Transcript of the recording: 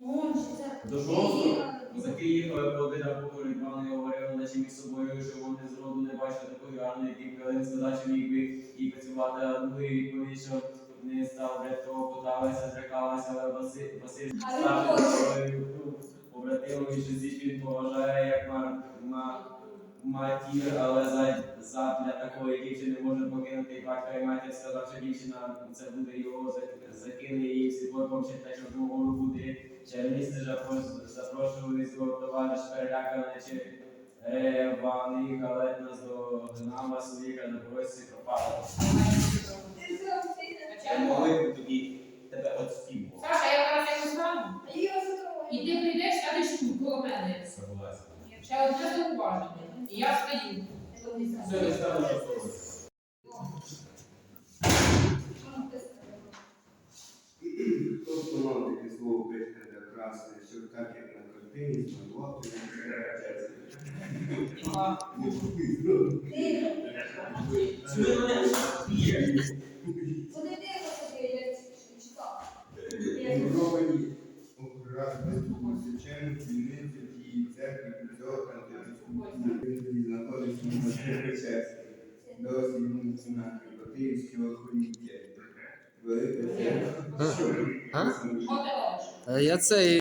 До шостого козаки їхали по годинах покорі, пани говорили наче між собою, що вони зроду не бачили такої гарної дівки, але задачі міг би і працювати, а другий відповідь, що не став для того, питалися, зрекалися, але Василь, став хоче. що зіч він поважає, як ма, матір, але за, за для такої дівчини може покинути і батька і матір сказав, що дівчина це буде його закине її всі помчить та чорну буде. Чернісне запрошували свого товариш переляканий чи е, ваний галетна здогнала своїх на поросі пропала. Могли б тоді тебе отспівувати. Саша, я зараз якось стану. І ти прийдеш, сядеш тут коло мене. Ще одне зауваження. І я встаю. Все, не стану, що слово. Хто встановив таке слово пишете краси, що так як на картині змалював, то не. Муровані окуратно священник, дільниці тієї церкви, цього кантовського знаходиться на Черкачевській. Досі йому ціна Кривотинського охоліття. Велика? Е, Я цей